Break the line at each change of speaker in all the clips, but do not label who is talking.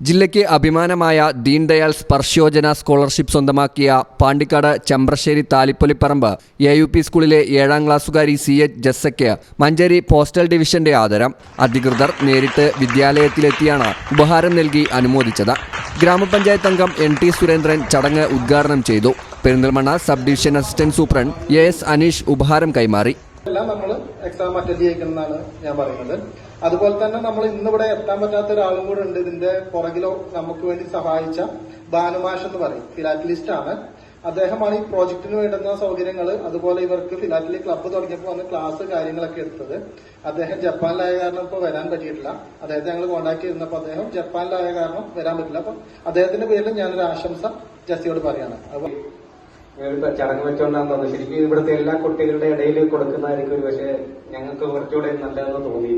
ജില്ലയ്ക്ക് അഭിമാനമായ ദീൻദയാൽ സ്പർശയോജന സ്കോളർഷിപ്പ് സ്വന്തമാക്കിയ Pandikkad Champrasseri Thalippoliparamba A U P സ്കൂളിലെ ഏഴാം ക്ലാസ്സുകാരി സി എച്ച് ജസ്സയ്ക്ക് മഞ്ചേരി പോസ്റ്റൽ ഡിവിഷന്റെ ആദരം അധികൃതർ നേരിട്ട് വിദ്യാലയത്തിലെത്തിയാണ് ഉപഹാരം നൽകി അനുമോദിച്ചത്. ഗ്രാമപഞ്ചായത്ത് അംഗം എൻ ടി സുരേന്ദ്രൻ ചടങ്ങ് ഉദ്ഘാടനം ചെയ്തു. Perinthalmanna sub division assistant superintendent A S Aneesh ഉപഹാരം കൈമാറി.
എല്ലാം നമ്മൾ എക്സാം അറ്റൻഡ് ചെയ്യിക്കുന്നതാണ് ഞാൻ പറയുന്നത്. അതുപോലെ തന്നെ നമ്മൾ ഇന്നിവിടെ എത്താൻ പറ്റാത്ത ഒരാളും കൂടെ ഉണ്ട്. ഇതിന്റെ പുറകിലോ നമുക്ക് വേണ്ടി സഹായിച്ച ഭാനുമാഷ് എന്ന് പറയും. ഫിലാറ്റലിസ്റ്റ് ആണ്. അദ്ദേഹമാണ് ഈ പ്രോജക്റ്റിന് വേണ്ടുന്ന സൗകര്യങ്ങൾ അതുപോലെ ഇവർക്ക് ഫിലാറ്റലി ക്ലബ്ബ് തുടങ്ങിയപ്പോൾ വന്ന് ക്ലാസ് കാര്യങ്ങളൊക്കെ എടുത്തത്. അദ്ദേഹം ജപ്പാനിലായ കാരണം ഇപ്പോൾ വരാൻ പറ്റിയിട്ടില്ല. അദ്ദേഹത്തെ ഞങ്ങൾ കോൺടാക്ട് ചെയ്തപ്പോൾ അദ്ദേഹം ജപ്പാനിലായ കാരണം വരാൻ പറ്റില്ല. അപ്പം അദ്ദേഹത്തിന്റെ പേരിൽ ഞാനൊരു ആശംസ ജസ്സിയോട് പറയാണ് അപ്പോൾ
ചടങ്ങ് വെച്ചോണ്ടാന്ന് തോന്നുന്നു ശരിക്കും ഇവിടുത്തെ എല്ലാ കുട്ടികളുടെ ഇടയിൽ കൊടുക്കുന്നതായിരിക്കും ഒരു പക്ഷേ ഞങ്ങൾക്ക് കുറച്ചുകൂടെ നല്ലതെന്ന് തോന്നി.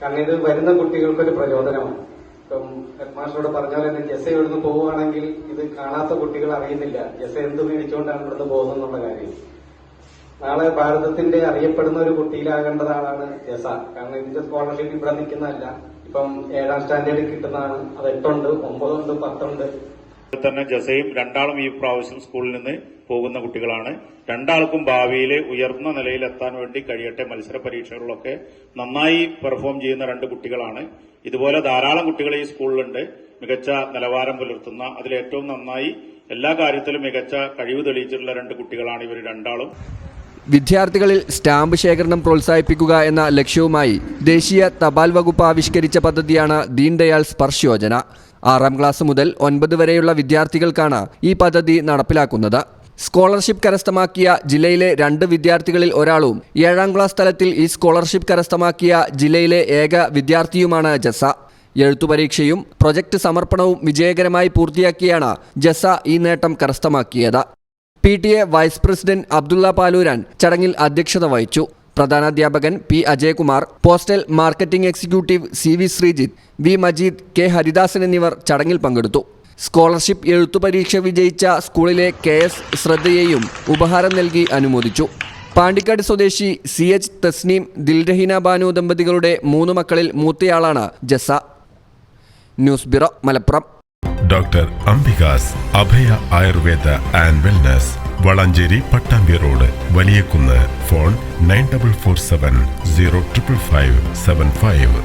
കാരണം ഇത് വരുന്ന കുട്ടികൾക്കൊരു പ്രചോദനമാണ്. ഇപ്പം ഹെഡ് മാസ്റ്ററോട് പറഞ്ഞ പോലെ തന്നെ ജെസ് ഇവിടുന്ന് പോവുകയാണെങ്കിൽ ഇത് കാണാത്ത കുട്ടികൾ അറിയുന്നില്ല. ജെസ് എന്ത് മേടിച്ചുകൊണ്ടാണ് ഇവിടുന്ന് പോകുന്നത് എന്നുള്ള കാര്യം. നാളെ ഭാരതത്തിന്റെ അറിയപ്പെടുന്ന ഒരു കുട്ടിയിലാകേണ്ടത് ആളാണ് ജസ കാരണം ഇതിന്റെ സ്കോളർഷിപ്പ് ഇവിടെ നിൽക്കുന്നതല്ല. ഇപ്പം ഏഴാം സ്റ്റാൻഡേർഡിൽ കിട്ടുന്നതാണ്. അത് എട്ടുണ്ട് ഒമ്പതുണ്ട് പത്തുണ്ട്.
തന്നെ ജസയും രണ്ടാളും ഈ പ്രാവശ്യം സ്കൂളിൽ നിന്ന് പോകുന്ന കുട്ടികളാണ്. രണ്ടാൾക്കും ഭാവിയിൽ ഉയർന്ന നിലയിൽ എത്താൻ വേണ്ടി കഴിയട്ടെ മത്സര പരീക്ഷകളിലൊക്കെ നന്നായി പെർഫോം ചെയ്യുന്ന രണ്ട് കുട്ടികളാണ്. ഇതുപോലെ ധാരാളം കുട്ടികൾ ഈ സ്കൂളിലുണ്ട്. മികച്ച നിലവാരം പുലർത്തുന്ന അതിലേറ്റവും നന്നായി എല്ലാ കാര്യത്തിലും മികച്ച കഴിവ് തെളിയിച്ചിട്ടുള്ള രണ്ട് കുട്ടികളാണ് ഇവർ രണ്ടാളും.
വിദ്യാർത്ഥികളിൽ സ്റ്റാമ്പ് ശേഖരണം പ്രോത്സാഹിപ്പിക്കുക എന്ന ലക്ഷ്യവുമായി ദേശീയ തപാൽ വകുപ്പ് ആവിഷ്കരിച്ച പദ്ധതിയാണ് ദീൻദയാൽ സ്പർശ് യോജന. ആറാം ക്ലാസ് മുതൽ ഒൻപത് വരെയുള്ള വിദ്യാർത്ഥികൾക്കാണ് ഈ പദ്ധതി നടപ്പിലാക്കുന്നത്. സ്കോളർഷിപ്പ് കരസ്ഥമാക്കിയ ജില്ലയിലെ രണ്ട് വിദ്യാർത്ഥികളിൽ ഒരാളും ഏഴാം ക്ലാസ് തലത്തിൽ ഈ സ്കോളർഷിപ്പ് കരസ്ഥമാക്കിയ ജില്ലയിലെ ഏക വിദ്യാർത്ഥിയുമാണ് ജസ എഴുത്തുപരീക്ഷയും പ്രൊജക്ട് സമർപ്പണവും വിജയകരമായി പൂർത്തിയാക്കിയാണ് ജസ ഈ നേട്ടം കരസ്ഥമാക്കിയത്. P T A vice president Abdulla Paloran ചടങ്ങിൽ അധ്യക്ഷത വഹിച്ചു. പ്രധാനാധ്യാപകൻ P Ajayakumar postal marketing executive C V Sreejith V Majeed K Haridasan എന്നിവർ ചടങ്ങിൽ പങ്കെടുത്തു. സ്കോളർഷിപ്പ് എഴുത്തു പരീക്ഷ വിജയിച്ച സ്കൂളിലെ കെ എസ് ശ്രദ്ധയെയും ഉപഹാരം നൽകി അനുമോദിച്ചു. പാണ്ടിക്കാട് സ്വദേശി സി എച്ച് തസ്നീം ദിൽരഹീന ബാനു ദമ്പതികളുടെ മൂന്ന് മക്കളിൽ മൂത്തയാളാണ് Jasa news bureau Malappuram.
Doctor Ambika's Abhaya Ayurveda and wellness Valanchery Pattambi road Valiyakunnu phone nine double four seven zero triple five seven five.